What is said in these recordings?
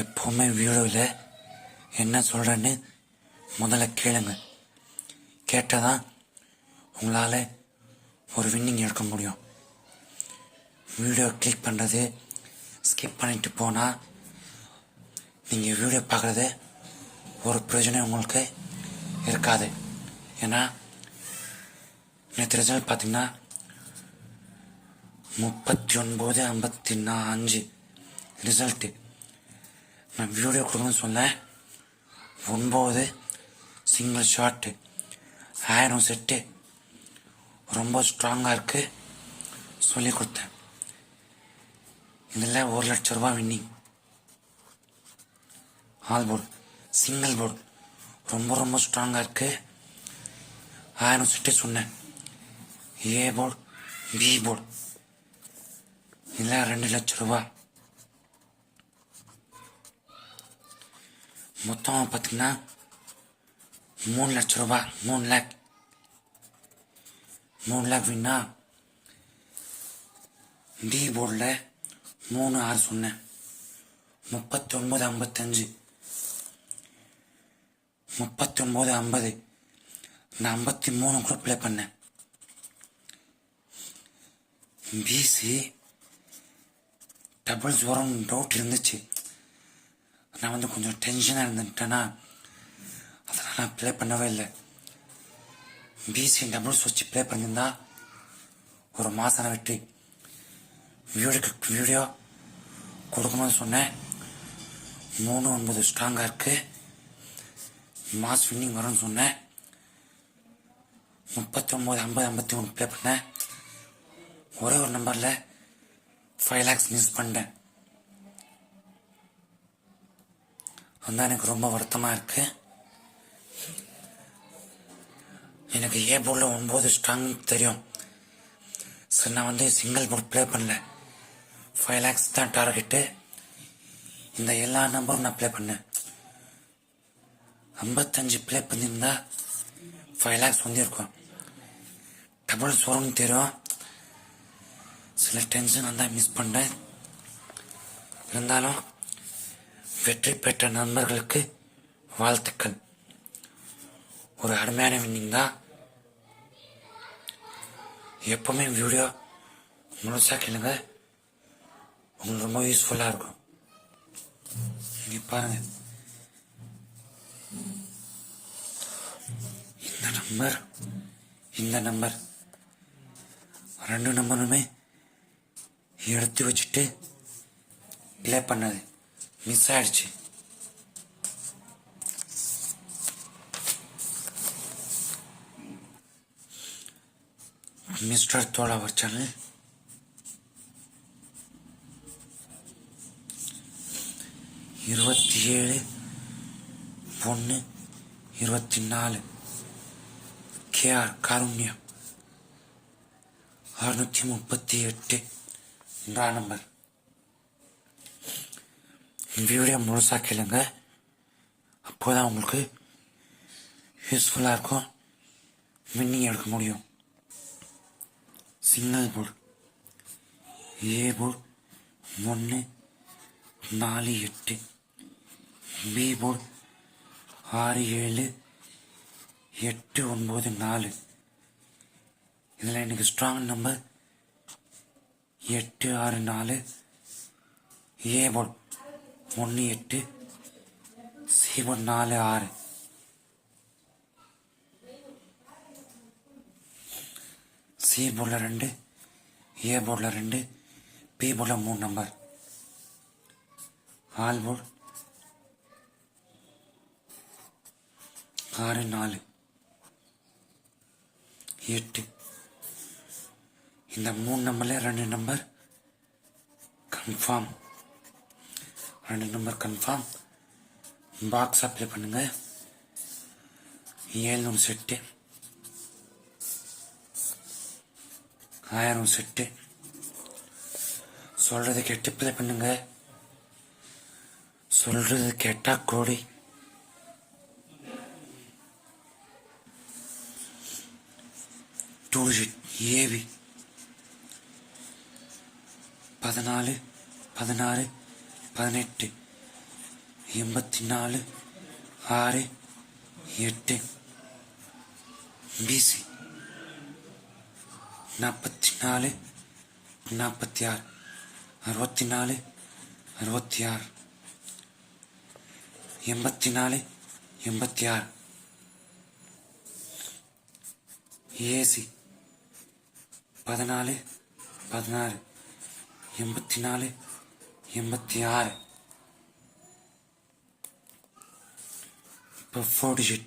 எப்போவுமே வீடியோவில் என்ன சொல்கிறேன்னு முதல்ல கேளுங்க. கேட்டால் தான் உங்களால் ஒரு வின்னிங் எடுக்க முடியும். வீடியோ கிளிக் பண்ணுறது ஸ்கிப் பண்ணிட்டு போனால் நீங்கள் வீடியோ பார்க்குறது ஒரு பிரயோஜனம் உங்களுக்கு இருக்காது. ஏன்னா நேற்று ரிசல்ட் பார்த்தீங்கன்னா முப்பத்தி ஒன்பது ஐம்பத்தி நான் அஞ்சு ரிசல்ட்டு நான் வீடியோ கொடுக்கணும்னு சொன்னேன். ஒன்பது சிங்கிள் ஷாட்டு ஆயிரம் செட்டு ரொம்ப ஸ்ட்ராங்காக இருக்குது சொல்லி கொடுத்தேன். இதில் ஒரு லட்ச ரூபா winning all board single board ரொம்ப ரொம்ப ஸ்ட்ராங்காக இருக்குது ஆயிரம் செட்டு சொன்னேன். ஏ போர்டு பி போர்டு இதில் ரெண்டு லட்ச ரூபா மொத்தம் பார்த்தீங்கன்னா மூணு லட்ச ரூபாய் மூணு லேக். மூணு லேக் வின்னா டி போர்டில் மூணு ஆறு சொன்னேன். முப்பத்தொன்பது ஐம்பத்தஞ்சு. முப்பத்தொன்பது ஐம்பது. நான் ஐம்பத்தி மூணு கூட ப்ளே பண்ணேன். பிசி டபுள் ஜோரம் டவுட் இருந்துச்சு. நான் வந்து கொஞ்சம் டென்ஷனாக இருந்துட்டேன்னா அதனால் நான் ப்ளே பண்ணவே இல்லை. பிசி டபுள்ஸ் வச்சு ப்ளே பண்ணியிருந்தா ஒரு மாசான வெற்றி. வீடியோக்கு வீடியோ கொடுக்கணும்னு சொன்னேன். மூணு ஒன்பது ஸ்ட்ராங்காக இருக்குது மாஸ் வின்னிங் வரும்னு சொன்னேன். முப்பத்தி ஒம்பது ஐம்பது ஐம்பத்தி மூணு ப்ளே பண்ணேன். ஒரே ஒரு நம்பரில் ஃபைவ் லேக்ஸ் மிஸ் பண்ணிட்டேன். வந்தால் எனக்கு ரொம்ப வருத்தமாக இருக்கு. எனக்கு ஏ போர்டில் ஒன்பது ஸ்ட்ராங் தெரியும். சரி நான் வந்து சிங்கிள் போர்ட் ப்ளே பண்ணல. ஃபைவ் லேக்ஸ் தான் டார்கெட்டு இந்த எல்லா நம்பரும் நான் ப்ளே பண்ணேன். ஐம்பத்தஞ்சு ப்ளே பண்ணியிருந்தா ஃபைவ் லேக்ஸ் வந்திருக்கும். டபுள்ஸ் வரும்னு தெரியும். சில டென்ஷன் வந்தால் மிஸ் பண்ணேன் இருந்தாலும் வெற்றி பெற்ற நண்பர்களுக்கு வாழ்த்துக்கள். ஒரு அருமையான வின்னிங் தான். எப்பவுமே வீடியோ முழுசாக கேளுங்க. உங்களுக்கு ரொம்ப யூஸ்ஃபுல்லாக இருக்கும். நீங்கள் பாருங்க. இந்த நம்பர் இந்த நம்பர் ரெண்டு நம்பருமே எடுத்து வச்சுட்டு ப்ளே பண்ணது மிஸ் ஆயிடுச்சு மிஸ்டர் தோழாவர் சேனல் இருபத்தி ஏழு ஒன்று இருபத்தி நாலு கேஆர் காருண்யா அறுநூற்றி முப்பத்தி எட்டு என்ற நம்பர் வீடியோ முழுசாக கேளுங்க அப்போதான் உங்களுக்கு யூஸ்ஃபுல்லாக இருக்கும் வின்னிங் எடுக்க முடியும் சிங்கிள் போர்டு ஏ போர்டு ஒன்று நாலு எட்டு பி போர்டு ஆறு ஏழு எட்டு ஒன்பது நாலு இதில் எனக்கு ஸ்ட்ராங் நம்பர் எட்டு ஆறு நாலு ஏ போர்டு ஒன்று எட்டு சி நாலு ஆறு. சி போர்டில் ரெண்டு ஏ போர்டில் ரெண்டு பி போர்டில் மூணு நம்பர் ஆல் போர்டு ஆறு நாலு. எட்டு. இந்த மூணு நம்பர்ல ரெண்டு நம்பர் கன்ஃபார்ம் ரெண்டு நம்பர் கன்ஃபார்ம் பாக்ஸ் அப்ளை பண்ணுங்க. ஏழ்நூறு செட்டு ஆயிரம் செட்டு சொல்றது கேட்டு ப்ளே பண்ணுங்க. சொல்றது கேட்டா கோடி. டூ ஏவி பதினாலு பதினாறு பதினெட்டு எண்பத்தி நாலு ஆறு எட்டு பிசி நாற்பத்தி நாலு நாற்பத்தி ஆறு அறுபத்தி நாலு அறுபத்தி ஆறு எண்பத்தி நாலு எண்பத்தி ஆறு ஏசி பதினாலு பதினாறு எண்பத்தி நாலு எண்பத்தி ஆறு. இப்போ ஃபோர் டிஜிட்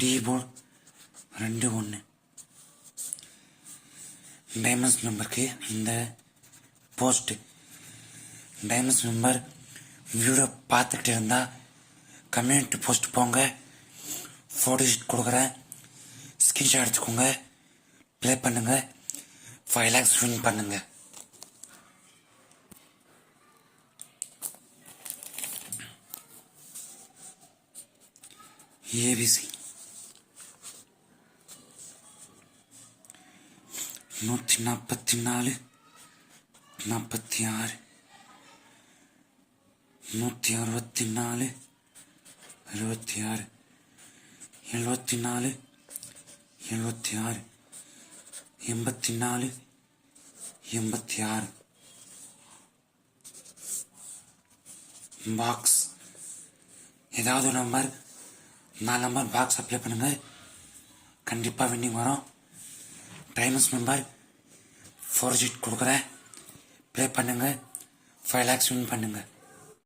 டி போர்ட் ரெண்டு ஒன்று டைமண்ட்ஸ் மெம்பருக்கு இந்த போஸ்ட்டு டைமண்ட்ஸ் மெம்பர் வீடியோ பார்த்துக்கிட்டு இருந்தா கம்யூனிட்டி போஸ்ட் போங்க. ஃபோட்டோ ஷீட் கொடுக்குறேன். ஸ்கிரீன்ஷாட் எடுத்துக்கோங்க. ப்ளே பண்ணுங்கள் ஃபைவ் லேக்ஸ் வின் பண்ணுங்கள் ஏபிசி நூற்றி நாற்பத்தி நாலு நாற்பத்தி ஆறு நூற்றி அறுபத்தி நாலு அறுபத்தி ஆறு எழுபத்தி நாலு எழுபத்தி ஆறு எண்பத்தி நாலு எண்பத்தி ஆறு பாக்ஸ் ஏதாவது நம்பர் நாலு நம்பர் பாக்ஸ் அப்ளை பண்ணுங்க. கண்டிப்பாக வின்னிங் வரும். டைமண்ட்ஸ் மெம்பர் ஃபோர் ஜிட் கொடுக்குறேன். ப்ளே பண்ணுங்கள் ஃபைவ் லேக்ஸ் வின் பண்ணுங்கள்